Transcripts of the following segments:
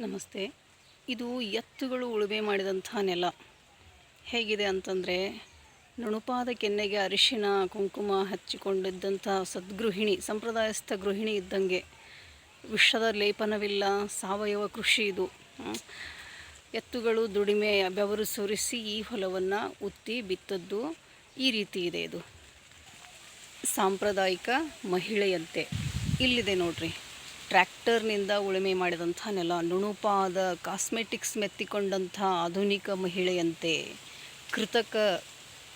ನಮಸ್ತೆ. ಇದು ಎತ್ತುಗಳು ಉಳುಮೆ ಮಾಡಿದಂಥ ನೆಲ. ಹೇಗಿದೆ ಅಂತಂದರೆ, ನುಣುಪಾದ ಕೆನ್ನೆಗೆ ಅರಿಶಿನ ಕುಂಕುಮ ಹಚ್ಚಿಕೊಂಡಿದ್ದಂಥ ಸದ್ಗೃಹಿಣಿ, ಸಂಪ್ರದಾಯಸ್ಥ ಗೃಹಿಣಿ ಇದ್ದಂಗೆ ವಿಷದ ಲೇಪನವಿಲ್ಲ, ಸಾವಯವ ಕೃಷಿ ಇದು. ಎತ್ತುಗಳು ದುಡಿಮೆ ಬೆವರು ಸುರಿಸಿ ಈ ಹೊಲವನ್ನು ಉತ್ತಿ ಬಿತ್ತದ್ದು ಈ ರೀತಿ ಇದೆ ಇದು. ಸಾಂಪ್ರದಾಯಿಕ ಮಹಿಳೆಯಂತೆ. ಇಲ್ಲಿದೆ ನೋಡ್ರಿ. ಟ್ರ್ಯಾಕ್ಟರ್ನಿಂದ ಉಳುಮೆ ಮಾಡಿದಂಥ ನೆಲ, ನುಣುಪಾದ ಕಾಸ್ಮೆಟಿಕ್ಸ್ ಮೆತ್ತಿಕೊಂಡಂಥ ಆಧುನಿಕ ಮಹಿಳೆಯಂತೆ, ಕೃತಕ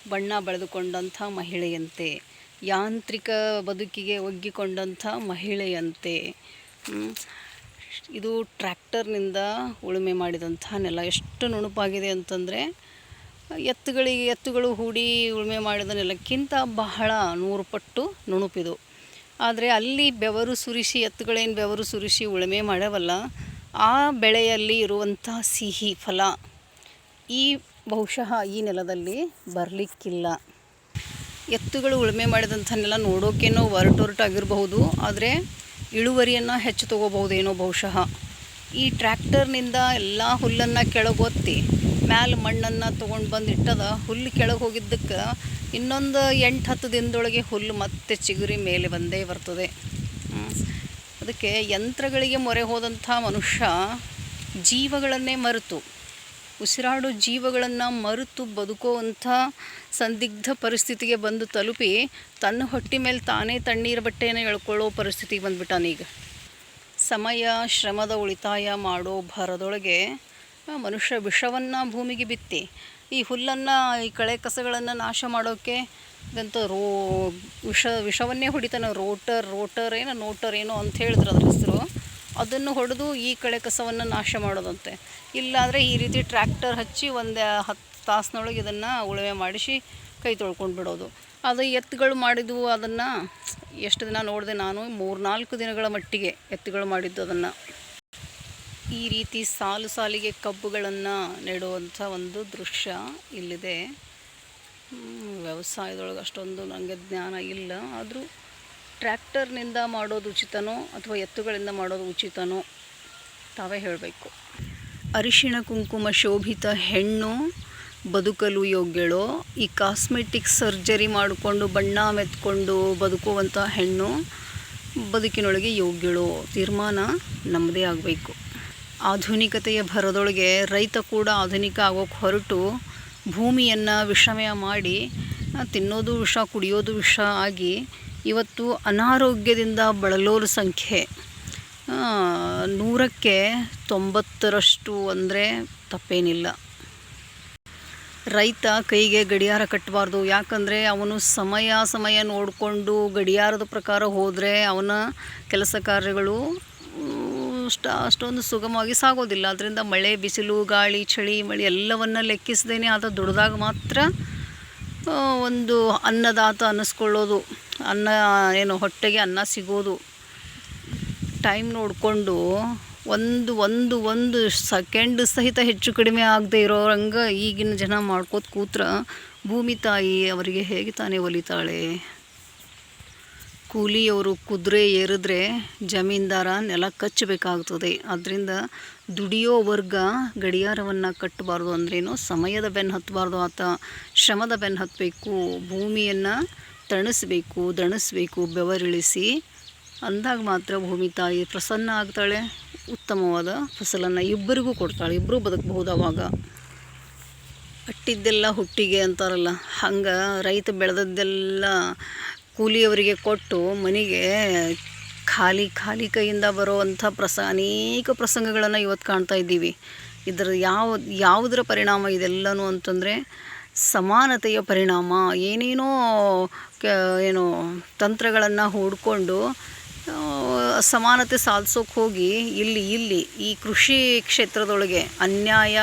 ಬಣ್ಣ ಬಳೆದುಕೊಂಡಂಥ ಮಹಿಳೆಯಂತೆ, ಯಾಂತ್ರಿಕ ಬದುಕಿಗೆ ಒಗ್ಗಿಕೊಂಡಂಥ ಮಹಿಳೆಯಂತೆ. ಇದು ಟ್ರ್ಯಾಕ್ಟರ್ನಿಂದ ಉಳುಮೆ ಮಾಡಿದಂಥ ನೆಲ ಎಷ್ಟು ನುಣುಪಾಗಿದೆ ಅಂತಂದರೆ, ಎತ್ತುಗಳಿಗೆ, ಎತ್ತುಗಳು ಹೂಡಿ ಉಳುಮೆ ಮಾಡಿದ ನೆಲಕ್ಕಿಂತ ಬಹಳ ನೂರು ಪಟ್ಟು ನುಣುಪಿದು ಆದರೆ ಅಲ್ಲಿ ಬೆವರು ಸುರಿಸಿ, ಎತ್ತುಗಳೇನು ಬೆವರು ಸುರಿಸಿ ಉಳುಮೆ ಮಾಡವಲ್ಲ, ಆ ಬೆಳೆಯಲ್ಲಿ ಇರುವಂಥ ಸಿಹಿ ಫಲ ಈ ಬಹುಶಃ ಈ ನೆಲದಲ್ಲಿ ಬರಲಿಕ್ಕಿಲ್ಲ. ಎತ್ತುಗಳು ಉಳುಮೆ ಮಾಡಿದಂಥ ನೆಲ ನೋಡೋಕೇನೋ ಒರಟೊರಟಾಗಿರಬಹುದು, ಆದರೆ ಇಳುವರಿಯನ್ನು ಹೆಚ್ಚು ತೊಗೋಬಹುದೇನೋ ಬಹುಶಃ. ಈ ಟ್ರ್ಯಾಕ್ಟರ್ನಿಂದ ಎಲ್ಲ ಹುಲ್ಲನ್ನು ಕೆಳಗೊತ್ತಿ ಮ್ಯಾಲೆ ಮಣ್ಣನ್ನು ತೊಗೊಂಡು ಬಂದು ಇಟ್ಟದ, ಹುಲ್ಲು ಕೆಳಗೆ ಹೋಗಿದ್ದಕ್ಕೆ ಇನ್ನೊಂದು ಎಂಟು, ಹತ್ತು ದಿನದೊಳಗೆ ಹುಲ್ಲು ಮತ್ತೆ ಚಿಗುರಿ ಮೇಲೆ ಬಂದೇ ಬರ್ತದೆ. ಅದಕ್ಕೆ ಯಂತ್ರಗಳಿಗೆ ಮೊರೆ ಹೋದಂಥ ಮನುಷ್ಯ ಜೀವಗಳನ್ನೇ ಮರೆತು. ಉಸಿರಾಡೋ ಜೀವಗಳನ್ನು ಮರೆತು ಬದುಕುವಂಥ ಸಂದಿಗ್ಧ ಪರಿಸ್ಥಿತಿಗೆ ಬಂದು ತಲುಪಿ ತನ್ನ ಹೊಟ್ಟೆ ಮೇಲೆ ತಾನೇ ತಣ್ಣೀರು ಬಟ್ಟೆಯನ್ನು ಎಳ್ಕೊಳ್ಳೋ ಪರಿಸ್ಥಿತಿಗೆ ಬಂದ್ಬಿಟ್ಟಾನೀಗ. ಸಮಯ, ಶ್ರಮದ ಉಳಿತಾಯ ಮಾಡೋ ಭರದೊಳಗೆ ಮನುಷ್ಯ ವಿಷವನ್ನು ಭೂಮಿಗೆ ಬಿತ್ತಿ, ಈ ಹುಲ್ಲನ್ನು, ಈ ಕಳೆ ಕಸಗಳನ್ನು ನಾಶ ಮಾಡೋಕ್ಕೆ ಇದಂತ ರೋ, ವಿಷ, ವಿಷವನ್ನೇ ಹೊಡಿತಾನೆ, ರೋಟರ್ ರೋಟರ್ ಏನೋ, ನೋಟರ್ ಏನೋ ಅಂತ ಹೇಳಿದ್ರು ಅದ್ರ ಹೆಸರು. ಅದನ್ನು ಹೊಡೆದು ಈ ಕಳೆ ಕಸವನ್ನು ನಾಶ ಮಾಡೋದಂತೆ. ಇಲ್ಲಾಂದರೆ ಈ ರೀತಿ ಟ್ರ್ಯಾಕ್ಟರ್ ಹಚ್ಚಿ ಒಂದು ಹತ್ತು ತಾಸಿನೊಳಗೆ ಇದನ್ನು ಉಳುಮೆ ಮಾಡಿಸಿ ಕೈ ತೊಳ್ಕೊಂಡು ಬಿಡೋದು. ಅದು ಎತ್ತುಗಳು ಮಾಡಿದ್ವು ಅದನ್ನು, ಎಷ್ಟು ದಿನ ನೋಡಿದೆ ನಾನು, ಮೂರ್ನಾಲ್ಕು ದಿನಗಳ ಮಟ್ಟಿಗೆ ಎತ್ತುಗಳು ಮಾಡಿದ್ದು ಅದನ್ನು. ಈ ರೀತಿ ಸಾಲು ಸಾಲಿಗೆ ಕಬ್ಬುಗಳನ್ನು ನೆಡುವಂಥ ಒಂದು ದೃಶ್ಯ ಇಲ್ಲಿದೆ. ವ್ಯವಸಾಯದೊಳಗೆ ಅಷ್ಟೊಂದು ನನಗೆ ಜ್ಞಾನ ಇಲ್ಲ. ಆದರೂ ಟ್ರ್ಯಾಕ್ಟರ್ನಿಂದ ಮಾಡೋದು ಉಚಿತನೋ ಅಥವಾ ಎತ್ತುಗಳಿಂದ ಮಾಡೋದು ಉಚಿತನೋ ತಾವೇ ಹೇಳಬೇಕು. ಅರಿಶಿಣ, ಕುಂಕುಮ, ಶೋಭಿತ ಹೆಣ್ಣು ಬದುಕಲು ಯೋಗ್ಯಳೋ? ಈ ಕಾಸ್ಮೆಟಿಕ್ ಸರ್ಜರಿ ಮಾಡಿಕೊಂಡು ಬಣ್ಣ ಮೆತ್ಕೊಂಡು ಬದುಕುವಂಥ ಹೆಣ್ಣು ಬದುಕಿನೊಳಗೆ ಯೋಗ್ಯಳು? ತೀರ್ಮಾನ ನಮ್ಮದೇ ಆಗಬೇಕು. ಆಧುನಿಕತೆಯ ಭರದೊಳಗೆ ರೈತ ಕೂಡ ಆಧುನಿಕ ಆಗೋಕ್ಕೆ ಹೊರಟು ಭೂಮಿಯನ್ನು ವಿಷಮಯ ಮಾಡಿ ತಿನ್ನೋದು ವಿಷ, ಕುಡಿಯೋದು ವಿಷ ಆಗಿ ಇವತ್ತು ಅನಾರೋಗ್ಯದಿಂದ ಬಳಲೋರ ಸಂಖ್ಯೆ. ನೂರಕ್ಕೆ ತೊಂಬತ್ತರಷ್ಟು ಅಂದರೆ ತಪ್ಪೇನಿಲ್ಲ. ರೈತ ಕೈಗೆ ಗಡಿಯಾರ ಕಟ್ಟಬಾರ್ದು ಯಾಕಂದರೆ ಅವನು ಸಮಯ ಸಮಯ ನೋಡಿಕೊಂಡು ಗಡಿಯಾರದ ಪ್ರಕಾರ ಹೋದರೆ ಅವನ ಕೆಲಸ ಕಾರ್ಯಗಳು ಅಷ್ಟ, ಅಷ್ಟೊಂದು ಸುಗಮವಾಗಿ ಸಾಗೋದಿಲ್ಲ. ಅದರಿಂದ ಮಳೆ, ಬಿಸಿಲು, ಗಾಳಿ, ಚಳಿ, ಮಳೆ ಎಲ್ಲವನ್ನ ಲೆಕ್ಕಿಸದೇನೆ ಆತ ದುಡ್ದಾಗ ಮಾತ್ರ ಒಂದು ಅನ್ನದಾತ ಅನ್ನಿಸ್ಕೊಳ್ಳೋದು ಅನ್ನ, ಏನು ಹೊಟ್ಟೆಗೆ ಅನ್ನ ಸಿಗೋದು. ಟೈಮ್ ನೋಡಿಕೊಂಡು ಒಂದು ಒಂದು ಒಂದು ಸೆಕೆಂಡ್ ಸಹಿತ ಹೆಚ್ಚು ಕಡಿಮೆ ಆಗದೆ ಇರೋರಂಗೆ ಈಗಿನ ಜನ ಮಾಡ್ಕೋತ ಕೂತ್ರ ಭೂಮಿ ತಾಯಿ ಅವರಿಗೆ ಹೇಗೆ ತಾನೇ ಒಲಿತಾಳೆ? ಕೂಲಿಯವರು ಕುದುರೆ ಏರಿದ್ರೆ ಜಮೀನ್ದಾರ ನೆಲ ಕಚ್ಚಬೇಕಾಗ್ತದೆ. ಅದರಿಂದ ದುಡಿಯೋ ವರ್ಗ ಗಡಿಯಾರವನ್ನು ಕಟ್ಟಬಾರ್ದು ಅಂದ್ರೇನು? ಸಮಯದ ಬೆನ್ನು ಹತ್ತಬಾರ್ದು ಆತ. ಶ್ರಮದ ಬೆನ್ನು ಹತ್ತಬೇಕು ಭೂಮಿಯನ್ನು ತಣಿಸ್ಬೇಕು, ದಣಿಸ್ಬೇಕು, ಬೆವರಿಳಿಸಿ. ಅಂದಾಗ ಮಾತ್ರ ಭೂಮಿ ತಾಯಿ ಪ್ರಸನ್ನ ಆಗ್ತಾಳೆ. ಉತ್ತಮವಾದ ಫಸಲನ್ನು ಇಬ್ಬರಿಗೂ ಕೊಡ್ತಾಳೆ. ಇಬ್ಬರೂ ಬದುಕಬಹುದು ಅವಾಗ ಅಟ್ಟಿದ್ದೆಲ್ಲ ಹುಟ್ಟಿಗೆ ಅಂತಾರಲ್ಲ. ಹಂಗೆ ರೈತ ಬೆಳೆದದ್ದೆಲ್ಲ ಕೂಲಿಯವರಿಗೆ ಕೊಟ್ಟು ಮನೆಗೆ ಖಾಲಿ ಖಾಲಿ ಕೈಯಿಂದ ಬರುವಂಥ ಪ್ರಸ, ಅನೇಕ ಪ್ರಸಂಗಗಳನ್ನು ಇವತ್ತು ಕಾಣ್ತಾ ಇದ್ದೀವಿ. ಇದರ ಯಾವ, ಯಾವುದರ ಪರಿಣಾಮ ಇದೆಲ್ಲನೂ ಅಂತಂದರೆ ಸಮಾನತೆಯ ಪರಿಣಾಮ. ಏನೇನೋ ಏನು ತಂತ್ರಗಳನ್ನು ಹೂಡ್ಕೊಂಡು ಸಮಾನತೆ ಸಾಧಿಸೋಕೆ ಹೋಗಿ ಇಲ್ಲಿ ಇಲ್ಲಿ, ಈ ಕೃಷಿ ಕ್ಷೇತ್ರದೊಳಗೆ ಅನ್ಯಾಯ,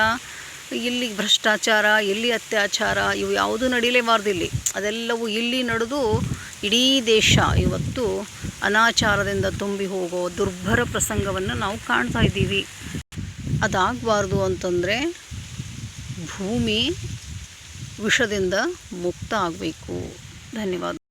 ಇಲ್ಲಿ ಭ್ರಷ್ಟಾಚಾರ, ಇಲ್ಲಿ ಅತ್ಯಾಚಾರ, ಇವು ಯಾವುದೂ ನಡೀಲೇಬಾರ್ದು ಇಲ್ಲಿ ಅದೆಲ್ಲವೂ ಇಲ್ಲಿ ನಡೆದು ಇಡೀ ದೇಶ ಇವತ್ತು ಅನಾಚಾರದಿಂದ ತುಂಬಿ ಹೋಗೋ ದುರ್ಭರ ಪ್ರಸಂಗವನ್ನು ನಾವು ಕಾಣ್ತಾ ಇದ್ದೀವಿ. ಅದಾಗಬಾರ್ದು ಅಂತಂದರೆ ಭೂಮಿ ವಿಷದಿಂದ ಮುಕ್ತ ಆಗಬೇಕು. ಧನ್ಯವಾದ.